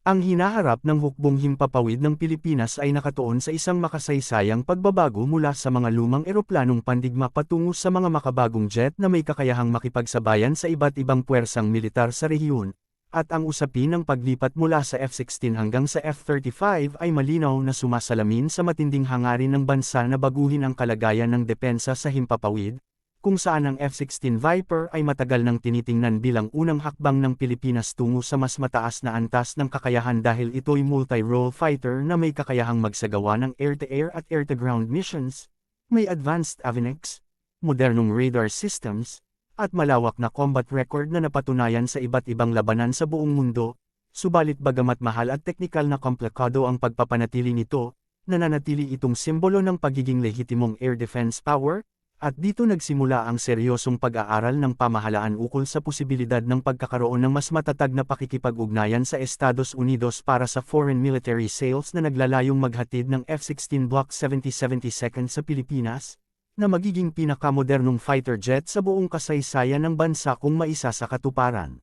Ang hinaharap ng hukbong himpapawid ng Pilipinas ay nakatuon sa isang makasaysayang pagbabago mula sa mga lumang eroplanong pandigma patungo sa mga makabagong jet na may kakayahang makipagsabayan sa iba't ibang puwersang militar sa rehiyon, at ang usapin ng paglipat mula sa F-16 hanggang sa F-35 ay malinaw na sumasalamin sa matinding hangarin ng bansa na baguhin ang kalagayan ng depensa sa himpapawid, kung saan ang F-16 Viper ay matagal nang tinitingnan bilang unang hakbang ng Pilipinas tungo sa mas mataas na antas ng kakayahan dahil ito'y multi-role fighter na may kakayahang magsagawa ng air-to-air at air-to-ground missions, may advanced avionics, modernong radar systems, at malawak na combat record na napatunayan sa iba't ibang labanan sa buong mundo, subalit bagamat mahal at teknikal na komplikado ang pagpapanatili nito, nananatili itong simbolo ng pagiging lehitimong air defense power, at dito nagsimula ang seryosong pag-aaral ng pamahalaan ukol sa posibilidad ng pagkakaroon ng mas matatag na pakikipag-ugnayan sa Estados Unidos para sa foreign military sales na naglalayong maghatid ng F-16 Block 7072 sa Pilipinas, na magiging pinakamodernong fighter jet sa buong kasaysayan ng bansa kung maisa sa katuparan.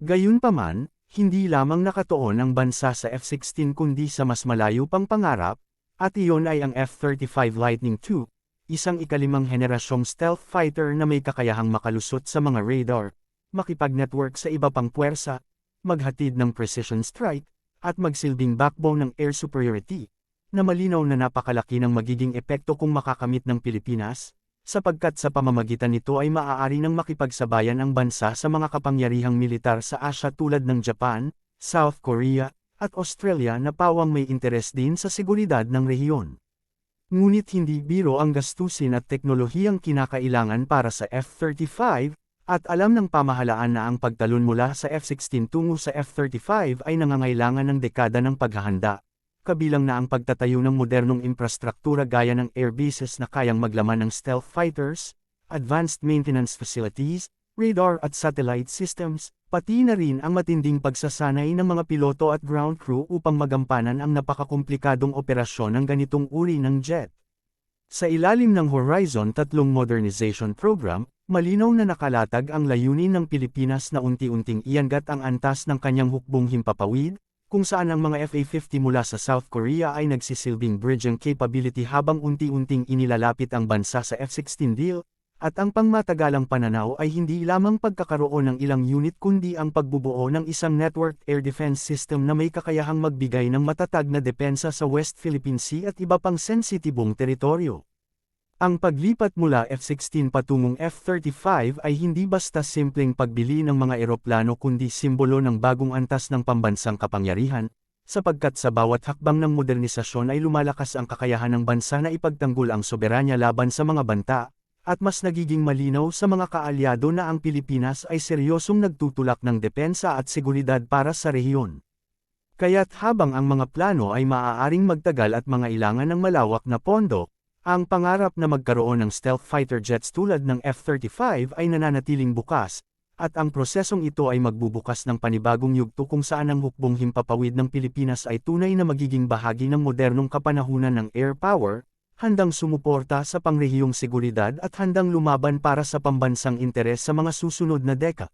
Gayunpaman, hindi lamang nakatuon ang bansa sa F-16 kundi sa mas malayo pang pangarap, at iyon ay ang F-35 Lightning II, isang ikalimang henerasyong stealth fighter na may kakayahang makalusot sa mga radar, makipag-network sa iba pang puwersa, maghatid ng precision strike, at magsilbing backbone ng air superiority, na malinaw na napakalaki ng magiging epekto kung makakamit ng Pilipinas, sapagkat sa pamamagitan nito ay maaari ng makipagsabayan ang bansa sa mga kapangyarihang militar sa Asya tulad ng Japan, South Korea, at Australia na pawang may interes din sa seguridad ng rehiyon. Ngunit hindi biro ang gastusin at teknolohiyang kinakailangan para sa F-35, at alam ng pamahalaan na ang pagtalon mula sa F-16 tungo sa F-35 ay nangangailangan ng dekada ng paghahanda, kabilang na ang pagtatayo ng modernong infrastruktura gaya ng airbases na kayang maglaman ng stealth fighters, advanced maintenance facilities, radar at satellite systems, pati na rin ang matinding pagsasanay ng mga piloto at ground crew upang magampanan ang napakakomplikadong operasyon ng ganitong uri ng jet. Sa ilalim ng Horizon 3 Modernization Program, malinaw na nakalatag ang layunin ng Pilipinas na unti-unting iangat ang antas ng kanyang hukbong himpapawid, kung saan ang mga FA-50 mula sa South Korea ay nagsisilbing bridging capability habang unti-unting inilalapit ang bansa sa F-16 deal, at ang pangmatagalang pananaw ay hindi lamang pagkakaroon ng ilang unit kundi ang pagbubuo ng isang networked air defense system na may kakayahang magbigay ng matatag na depensa sa West Philippine Sea at iba pang sensitibong teritoryo. Ang paglipat mula F-16 patungong F-35 ay hindi basta simpleng pagbili ng mga eroplano kundi simbolo ng bagong antas ng pambansang kapangyarihan, sapagkat sa bawat hakbang ng modernisasyon ay lumalakas ang kakayahan ng bansa na ipagtanggol ang soberanya laban sa mga banta, at mas nagiging malinaw sa mga kaalyado na ang Pilipinas ay seryosong nagtutulak ng depensa at seguridad para sa rehiyon. Kaya't habang ang mga plano ay maaaring magtagal at mga ilangan ng malawak na pondo, ang pangarap na magkaroon ng stealth fighter jets tulad ng F-35 ay nananatiling bukas, at ang prosesong ito ay magbubukas ng panibagong yugto kung saan ang hukbong himpapawid ng Pilipinas ay tunay na magiging bahagi ng modernong kapanahunan ng air power, handang sumuporta sa pangrehiyong seguridad at handang lumaban para sa pambansang interes sa mga susunod na deka.